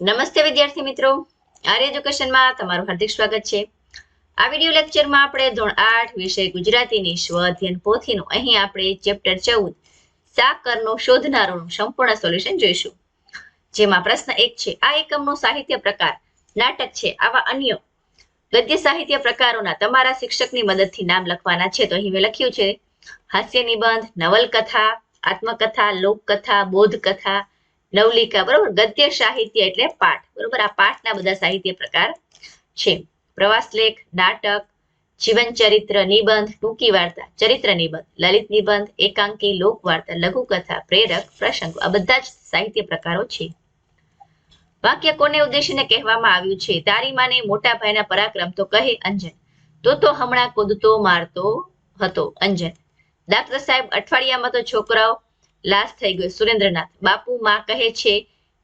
નમસ્તે વિદ્યાર્થી મિત્રો. આર્ય એજ્યુકેશનમાં તમારું હાર્દિક સ્વાગત છે. આ વીડિયો લેક્ચરમાં આપણે ધોરણ આઠ વિષય ગુજરાતીની સ્વ અધ્યયન પોથીનું અહીં આપણે ચેપ્ટર ચૌદ, સાકરનો શોધનારોનું સંપૂર્ણ સોલ્યુશન જોઈશું. જેમાં પ્રશ્ન એક છે, આ એકમનો સાહિત્ય પ્રકાર, નાટક છે, આવા અન્ય. ગદ્ય સાહિત્ય પ્રકારોના તમારા શિક્ષકની મદદથી નામ લખવાના છે તો અહીં મેં લખ્યું છે હાસ્ય નિબંધ નવલકથા, આત્મકથા, લોકકથા, બોધકથા નવલિકા, બરોબર? ગદ્ય સાહિત્ય એટલે પાઠ, બરોબર? આ પાઠના બધા સાહિત્ય પ્રકાર છે. પ્રવાસ લેખ, નાટક, જીવન ચરિત્ર નિબંધ, ટૂંકી વાર્તા, ચરિત્ર નિબંધ, લલિત નિબંધ, એકાંકી લોકવાર્તા લઘુકથા, પ્રેરક, પ્રસંગ, આ બધા જ સાહિત્ય પ્રકારો છે. વાક્ય કોને ઉદ્દેશીને કહેવામાં આવ્યું છે? તારી માને મોટા ભાઈના પરાક્રમ તો કહે અંજન. તો તો હમણાં કૂદતો, મારતો હતો અંજન. ડાક્ટર સાહેબ, અઠવાડિયામાં તો છોકરાઓ લાશ થઈ ગયો સુરેન્દ્રનાથ. બાપુ માં કહે છે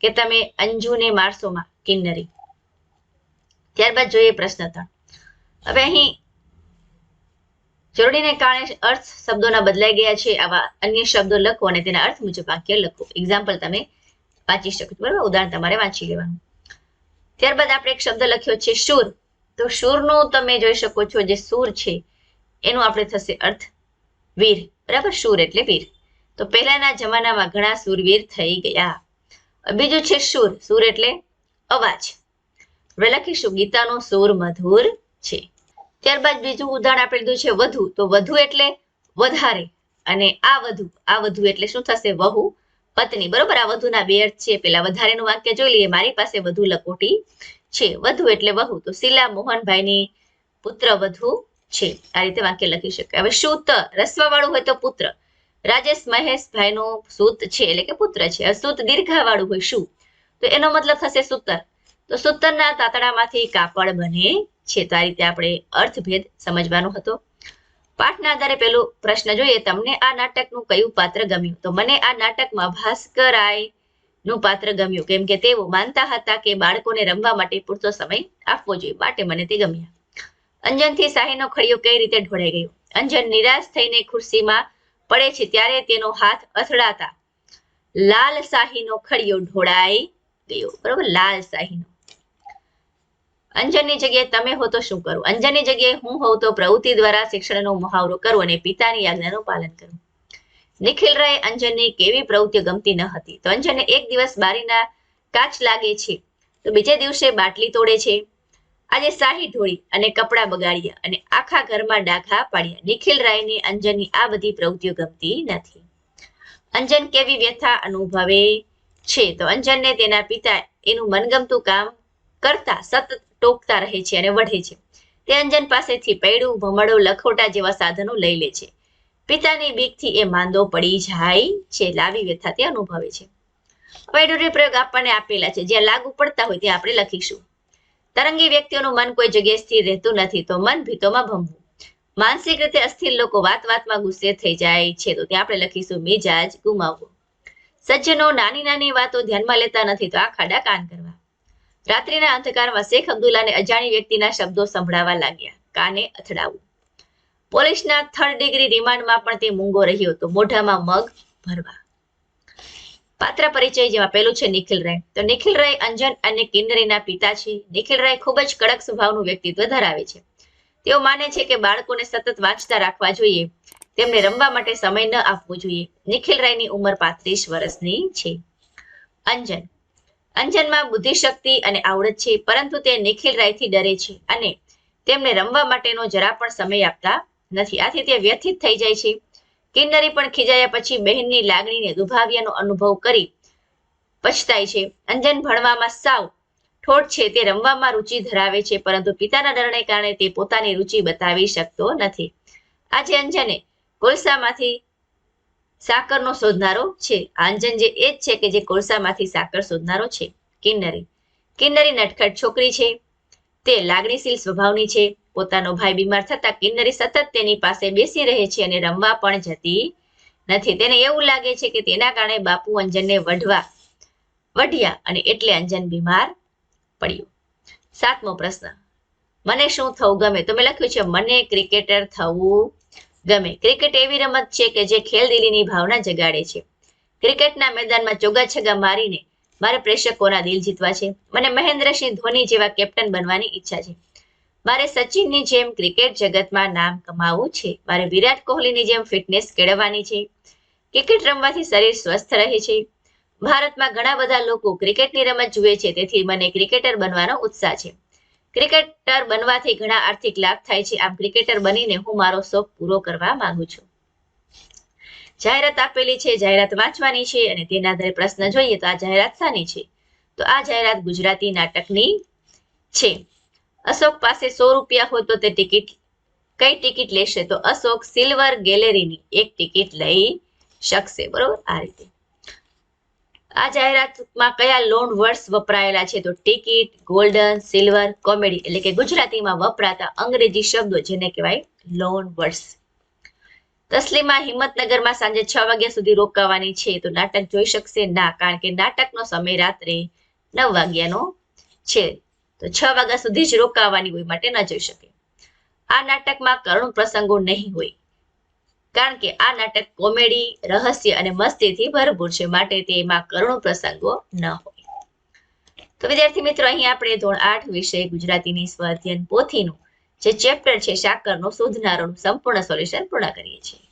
કે તમે અંજુને મારશો માં, કિન્નરી. ત્યારબાદ જોઈએ પ્રશ્ન ત્રણ. હવે અહીં જરૂરીને કારણે અર્થ શબ્દોના બદલાઈ ગયા છે. આવા અન્ય શબ્દો લખો અને તેના અર્થ મુજબ વાક્ય લખો. એક્ઝામ્પલ તમે વાંચી શકો છો. બરાબર? ઉદાહરણ તમારે વાંચી લેવાનું. ત્યારબાદ આપણે એક શબ્દ લખ્યો છે શૂર. તો શૂરનું તમે જોઈ શકો છો જે સૂર છે, એનું આપણે થશે અર્થ વીર બરાબર? શૂર એટલે વીર. તો પહેલાના જમાનામાં ઘણા શૂરવીર થઈ ગયા. બીજું છે સુર સુર એટલે અવાજ. લખીશું ગીતાનો સુર મધુર છે. ત્યારબાદ બીજું ઉદાહરણ આપણે લીધું છે વધુ. તો વધુ એટલે વધારે. અને આ વધુ આ વધુ એટલે શું થશે? વહુ, પત્ની. બરોબર? આ વધુના બે અર્થ છે. પેલા વધારેનું વાક્ય જોઈ લઈએ. મારી પાસે વધુ લકોટી છે. વધુ એટલે વહુ. તો શીલા મોહનભાઈની પુત્ર વધુ છે. આ રીતે વાક્ય લખી શકાય. હવે શુત રસ્વ વાળું હોય તો પુત્ર. રાજેશ મહેશભાઈ નો સૂત છે, એટલે કે પુત્ર છે. સૂત દીર્ઘાવાળું હોય શું? તો એનો મતલબ થશે સૂતર. તો સૂતરના તાતડામાંથી કાપડ બને છે. તો આ રીતે આપણે અર્થભેદ સમજવાનો હતો. પાઠના આધારે પેલો પ્રશ્ન જોઈએ. તમને આ નાટકનું કયું પાત્ર ગમ્યું? તો મને આ નાટકમાં ભાસ્કરાયનું પાત્ર ગમ્યું. કેમ કે તેઓ માનતા હતા કે બાળકોને રમવા માટે પૂરતો સમય આપવો જોઈએ. માટે મને તે ગમ્યા. અંજનથી શાહીનો ખડિયો કઈ રીતે ઢોળાઈ ગયો? અંજન નિરાશ થઈને ખુરશીમાં પડે છે ત્યારે તેનો હાથ અથડાતા લાલ ખડિયો ઢોળાઈ ગયો. બરોબર? લાલ અંજનની જગ્યાએ તમે હો તો શું કરું? અંજનની જગ્યાએ હું હોઉં તો પ્રવૃત્તિ દ્વારા શિક્ષણનો મુહાવરો કરું અને પિતાની આજ્ઞાનું પાલન કરું. નિખિલ રાય અંજનની કેવી પ્રવૃત્તિઓ ગમતી ન હતી. તો અંજનને એક દિવસ બારીના કાચ લાગે છે. તો બીજે દિવસે બાટલી તોડે છે. આજે શાહી ઢોળી અને કપડાં બગાડ્યા અને આખા ઘરમાં ડાઘા પાડ્યા નિખિલ રાયને, અંજનની આ બધી પ્રવૃત્તિઓ ગમતી નથી. અંજન કેવી વ્યથા અનુભવે છે? તો અંજનને તેના પિતા એનું મનગમતું કામ કરતા સતત ટોકતા રહે છે અને વઢે છે. તે અંજન પાસેથી પૈડું ભમડો લખોટા જેવા સાધનો લઈ લે છે. પિતાની બીકથી એ માંદો પડી જાય છે, લાવી વ્યથા તે અનુભવે છે. પૈડુરી પ્રયોગ આપણને આપેલા છે. જ્યાં લાગુ પડતા હોય ત્યાં આપણે લખીશું. તરંગી વ્યક્તિઓનું મન કોઈ જગ્યાએ સ્થિર રહેતું નથી, તો મન ભીતોમાં ભમવું માનસિક રીતે અસ્થિર લોકો વાત વાતમાં ગુસ્સે થઈ જાય છે, તો ત્યાં આપણે લખીશું મિજાજ ગુમાવવો સજ્જનો નાની નાની વાતો ધ્યાનમાં લેતા નથી, તો આ ખાડા કાન કરવા. રાત્રિના અંધકારમાં શેખ અબ્દુલ્લાને અજાણી વ્યક્તિના શબ્દો સંભળાવા લાગ્યા. કાને અથડાવું. પોલીસના થર્ડ ડિગ્રી રિમાન્ડમાં પણ તે મૂંગો રહ્યો, તો મોઢામાં મગ ભરવા. પાત્ર પરિચય જેમાં પહેલું છે નિખિલ રાય. તો નિખિલ રાય, અંજન અને કિન્નરીના પિતા છે નિખિલ રાય ખૂબ જ કડક સ્વભાવનું વ્યક્તિત્વ ધરાવે છે. તેઓ માને છે કે બાળકોને સતત વાંચતા રાખવા જોઈએ. તેમને રમવા માટે સમય ન આપવો જોઈએ. નિખિલ રાયની ઉંમર પાંત્રીસ વર્ષની છે. અંજન. અંજનમાં બુદ્ધિશક્તિ અને આવડત છે, પરંતુ તે નિખિલ રાયથી ડરે છે અને તેમને રમવા માટેનો જરા પણ સમય આપતા નથી. આથી તે વ્યથિત થઈ જાય છે. કિન્નરી પણ ખીજાયા પછી બહેનની લાગણીને દુભાવ્યાનો અનુભવ કરી પછતાય છે. અંજન ભણવામાં સાવ ઠોઠ છે તે રમવામાં રુચિ ધરાવે છે, પરંતુ પિતાના ડરને કારણે તે પોતાની રુચિ બતાવી શકતો નથી. આજે અંજને કોલસામાંથી સાકરનો શોધનારો છે. અંજન જે એ જ છે કે જે કોલસામાંથી સાકર શોધનારો છે. કિન્નરી. કિન્નરી નટખટ છોકરી છે. તે લાગણીશીલ સ્વભાવની છે. પોતાનો ભાઈ બીમાર થતા કિન્નરી સતત તેની પાસે બેસી રહે છે અને રમવા પણ જતી નથી. તેને એવું લાગે છે કે તેના કારણે બાપુ અંજનને વઢવા, વઢ્યા અને એટલે અંજન બીમાર પડ્યું. સાતમો પ્રશ્ન. મને શું થવું ગમે? તો મેં લખ્યું છે, મને ક્રિકેટર થવું ગમે. ક્રિકેટ એવી રમત છે કે જે ખેલદિલીની ભાવના જગાડે છે. ક્રિકેટના મેદાનમાં ચોગા છગ્ગા મારીને મારે પ્રેક્ષકોના દિલ જીતવા છે. મને મહેન્દ્રસિંહ ધોની જેવા કેપ્ટન બનવાની ઈચ્છા છે. મારે સચિનની જેમ ક્રિકેટ જગતમાં નામ કમાવવું છે. મારે વિરાટ કોહલીની જેમ ફિટનેસ કેળવવાની છે. ક્રિકેટ રમવાથી શરીર સ્વસ્થ રહે છે. ભારતમાં ઘણા બધા લોકો ક્રિકેટની રમત જુએ છે, તેથી મને ક્રિકેટર બનવાનો ઉત્સાહ છે. ક્રિકેટર બનવાથી ઘણા આર્થિક લાભ થાય છે. આમ ક્રિકેટર બનીને હું મારો શોખ પૂરો કરવા માંગુ છું. જાહેરાત આપેલી છે, જાહેરાત વાંચવાની છે અને તેના આધારે પ્રશ્ન જોઈએ તો આ જાહેરાત શાની છે? તો આ જાહેરાત ગુજરાતી નાટકની છે. અશોક પાસે સો રૂપિયા હોય તો તે ટિકિટ, કઈ ટિકિટ લેશે? તો અશોક સિલ્વર ગેલેરીની એક ટિકિટ લઈ શકશે. બરોબર? આ રીતે. આ જાહેરાતમાં કયા લોન વર્ડ્સ વપરાયેલા છે? તો ટિકિટ, ગોલ્ડન, સિલ્વર, કોમેડી, એટલે કે ગુજરાતીમાં વપરાતા અંગ્રેજી શબ્દો જેને કહેવાય લોન વર્ડ્સ તસ્લીમા હિંમતનગરમાં સાંજે છ વાગ્યા સુધી રોકાવાની છે. તો નાટક જોઈ શકશે ના, કારણ કે નાટકનો સમય રાત્રે નવ વાગ્યાનો છે. તો છ વાગ્યા સુધી જ રોકાવાની હોય માટે ન જોઈ શકે. આ નાટકમાં કરુણ પ્રસંગો નહીં હોય. કારણ કે આ નાટક કોમેડી, રહસ્ય અને મસ્તીથી ભરપૂર છે, માટે તેમાં કરુણ પ્રસંગો ન હોય. તો વિદ્યાર્થી મિત્રો, અહીં આપણે ધોરણ આઠ વિષય ગુજરાતીની સ્વાધ્યન પોથીનું જે ચેપ્ટર છે સાકરનું શોધનારોનું સંપૂર્ણ સોલ્યુશન પૂર્ણ કરીએ છીએ.